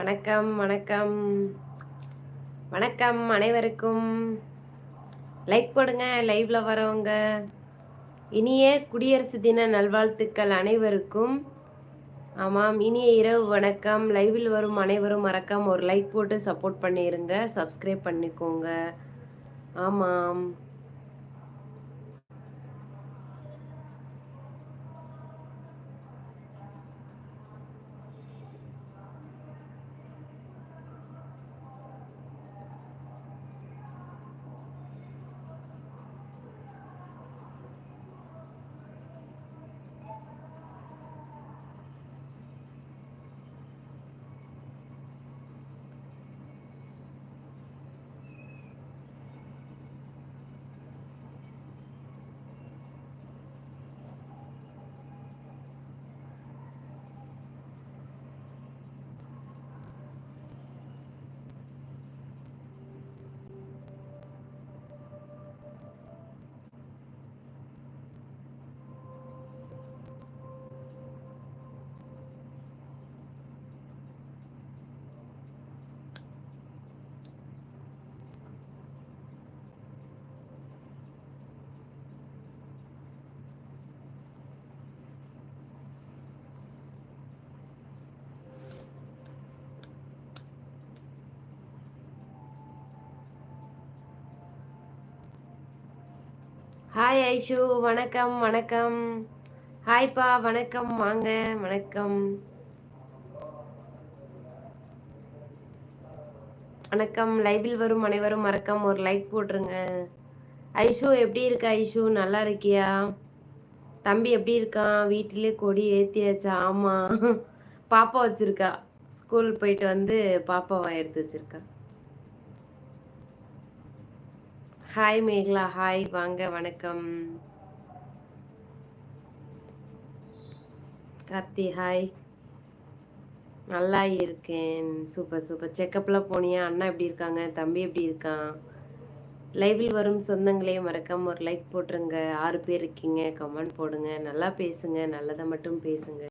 வணக்கம் வணக்கம். வணக்கம் அனைவருக்கும். லைக் போடுங்க லைவ்ல வரவங்க. இனிய குடியரசு தின நல்வாழ்த்துக்கள் அனைவருக்கும். ஆமாம் இனிய இரவு வணக்கம். லைவில் வரும் அனைவரும் மறக்காம ஒரு லைக் போட்டு சப்போர்ட் பண்ணிடுங்க சப்ஸ்கிரைப் பண்ணிக்கோங்க. ஆமாம். ஹாய் ஐஷு வணக்கம் வணக்கம். ஹாய்ப்பா வணக்கம் வாங்க. வணக்கம். வணக்கம். லைவில் வரும் அனைவரும் மறக்காம ஒரு லைக் போட்டுருங்க. ஐஷு எப்படி இருக்க ஐஷு நல்லா இருக்கியா? தம்பி எப்படி இருக்கான்? வீட்டிலே கொடி ஏற்றியாச்சா ஆமாம் பாப்பா வச்சுருக்கா. ஸ்கூல் போயிட்டு வந்து பாப்பாவை எடுத்து வச்சிருக்கா. ஹாய் மேகலா ஹாய் வாங்க வணக்கம். கார்த்தி ஹாய் நல்லா இருக்கேன். Super super. செக்கப்லாம் போனியா? அண்ணா எப்படி இருக்காங்க? தம்பி எப்படி இருக்கான்? லைவில் வரும் சொந்தங்களே மறக்காமல் ஒரு லைக் போட்டுருங்க. ஆறு பேர் இருக்கீங்க. கமெண்ட் போடுங்க. நல்லா பேசுங்க. நல்லதை மட்டும் பேசுங்க.